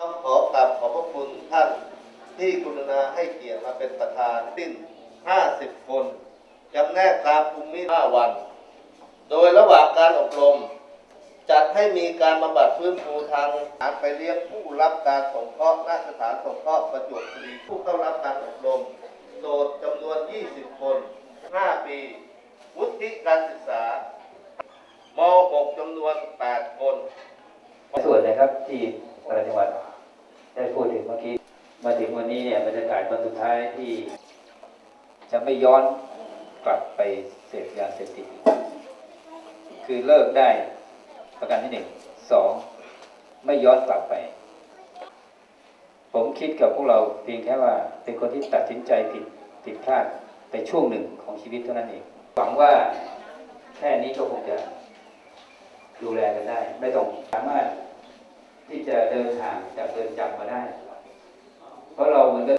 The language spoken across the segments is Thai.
ต้องขอกราบขอบพระคุณท่านที่กรุณาให้เกียรติมาเป็นประธานสิ้น 50 คนจำแนกตามภูมิ5วัน โดยระหว่างการอบรม จัดให้มีการบำบัดฟื้นฟูทางการไปเลี้ยงผู้รับการสงเคราะห์ณสถานสงเคราะห์ประจวบคีรีผู้เข้ารับการอบรมโดดจำนวน 20 คน 5 ปี วุฒิการศึกษาม6จำนวน 8 คน ส่วนนะครับที่ปราจังหวัด ได้พูดถึงเมื่อกี้ มาถึงวันนี้เนี่ยบรรยากาศวันสุดท้ายที่ จะไม่ย้อนกลับไปเสพยาเสพติดคือเลิกได้ประการที่หนึ่งสองไม่ย้อนกลับไป ผมคิดกับพวกเราเพียงแค่ว่า เป็นคนที่ตัดสินใจผิดผิดพลาดไปช่วงหนึ่งของชีวิตเท่านั้นเองหวังว่าแค่นี้ก็คงจะดูแลกันได้ ไม่ต้องสามารถที่จะ นทางจากเดินจำมาได้ เพราะเราเหมือนกับ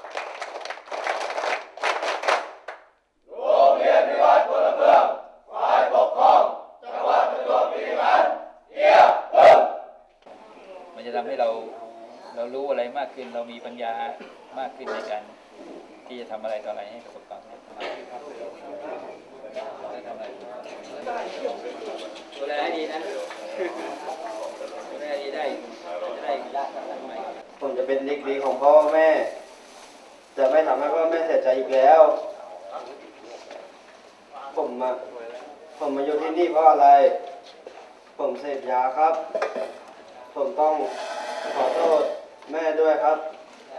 มันจะทำให้เราเรารู้อะไรมากขึ้นเรามีปัญญามากขึ้นในการที่จะทำอะไรต่ออะไรให้ประสบความสำเร็จมากขึ้นจะทำอะไรดูแลให้ดีนะดูแลให้ดีได้จะได้ละกันใหม่ ผมจะเป็นเด็กดีของพ่อแม่ จะไม่ทำให้พ่อแม่เสียใจอีกแล้ว ผมมาผมมาอยู่ที่นี่เพราะอะไร ผมเสพยาครับ ผมต้องขอโทษแม่ด้วยครับ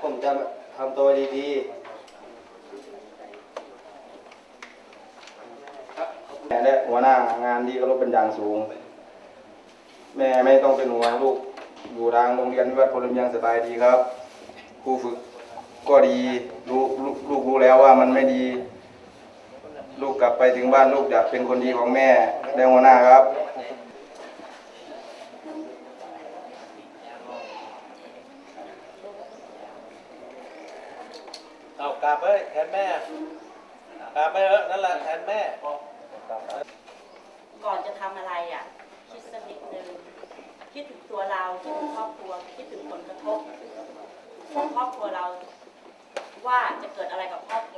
ผมจะทำตัวดีๆแม่และหัวหน้างานที่เคารพเป็นอย่างสูง แม่ไม่ต้องเป็นห่วงลูก อยู่ทางโรงเรียนวิวัฒน์พลเมืองสบายดีครับครูฝึกก็ดีรู้ลูกลูกรู้แล้วว่ามันไม่ดี ลูกกลับไปถึงบ้านลูกอยากเป็นคนดีของแม่และหัวหน้าครับเอากราบไปแทนแม่กราบไปเถอะนั่นแหละแทนแม่ก่อนจะทำอะไรอะคิดสักนิดนึง คิดถึงตัวเราคิดถึงครอบครัวคิดถึงผลกระทบของครอบครัวเรา ว่าจะเกิดอะไรกับครอบครัว